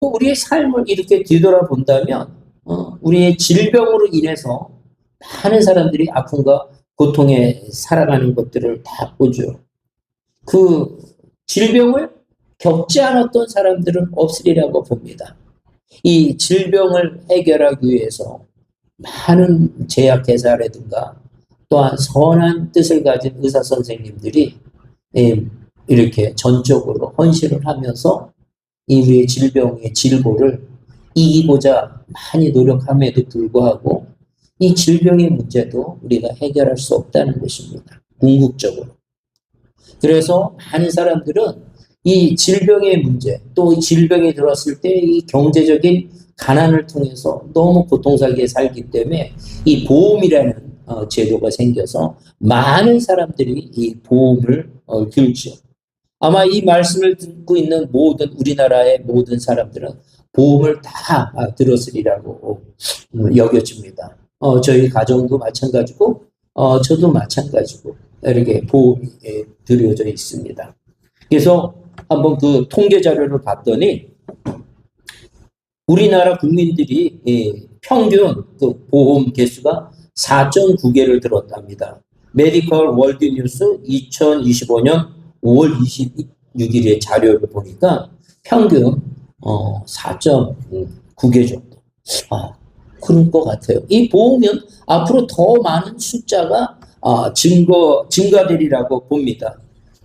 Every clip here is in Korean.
또 우리의 삶을 이렇게 뒤돌아본다면 어, 우리의 질병으로 인해서 많은 사람들이 아픔과 고통에 살아가는 것들을 다 보죠. 그 질병을 겪지 않았던 사람들은 없으리라고 봅니다. 이 질병을 해결하기 위해서 많은 제약회사라든가 또한 선한 뜻을 가진 의사 선생님들이 예, 이렇게 전적으로 헌신을 하면서 이 우리의 질병의 질고를 이기고자 많이 노력함에도 불구하고 이 질병의 문제도 우리가 해결할 수 없다는 것입니다. 궁극적으로. 그래서 많은 사람들은 이 질병의 문제, 또이 질병이 들어왔을 때 이 경제적인 가난을 통해서 너무 고통스럽게 살기 때문에 이 보험이라는 어, 제도가 생겨서 많은 사람들이 이 보험을 어, 들죠. 아마 이 말씀을 듣고 있는 모든 우리나라의 모든 사람들은 보험을 다 아, 들었으리라고 어, 여겨집니다. 어, 저희 가정도 마찬가지고, 어, 저도 마찬가지고, 이렇게 보험이 예, 들여져 있습니다. 그래서 한번 그 통계 자료를 봤더니, 우리나라 국민들이 예, 평균 그 보험 개수가 4.9개를 들었답니다. 메디컬 월드 뉴스 2025년 5월 26일의 자료를 보니까 평균 어, 4.9개 정도. 아, 그런 것 같아요. 이 보험은 앞으로 더 많은 숫자가 아, 증거, 증가되리라고 봅니다.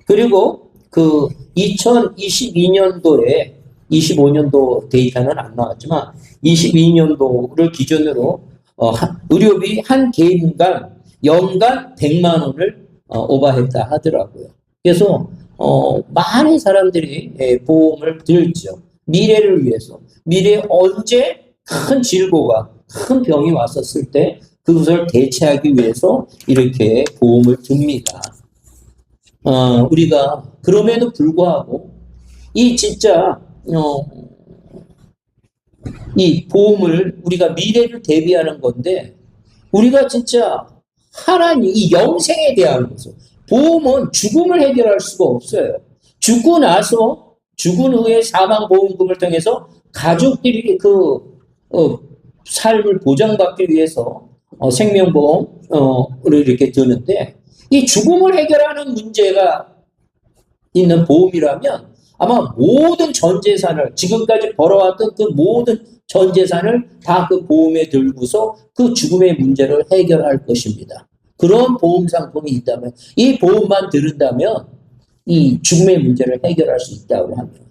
그리고 그 2022년도에 25년도 데이터는 안 나왔지만 22년도를 기준으로 어, 한- 의료비 한 개인당 연간 100만 원을 어, 오버했다 하더라고요. 그래서 어, 많은 사람들이 예, 보험을 들죠. 미래를 위해서. 미래에 언제 큰 질고가, 큰 병이 왔었을 때 그것을 대체하기 위해서 이렇게 보험을 듭니다. 어, 우리가 그럼에도 불구하고 이 진짜 어, 이 보험을 우리가 미래를 대비하는 건데 우리가 진짜 하나님 이 영생에 대한 것을 보험은 죽음을 해결할 수가 없어요. 죽고 나서 죽은 후에 사망 보험금을 통해서 가족들이 그 어, 삶을 보장받기 위해서 어, 생명보험을 이렇게 드는데 이 죽음을 해결하는 문제가 있는 보험이라면 아마 모든 전 재산을 지금까지 벌어왔던 그 모든 전 재산을 다 그 보험에 들고서 그 죽음의 문제를 해결할 것입니다. 그런 보험 상품이 있다면 이 보험만 들은다면 이 죽음의 문제를 해결할 수 있다고 합니다.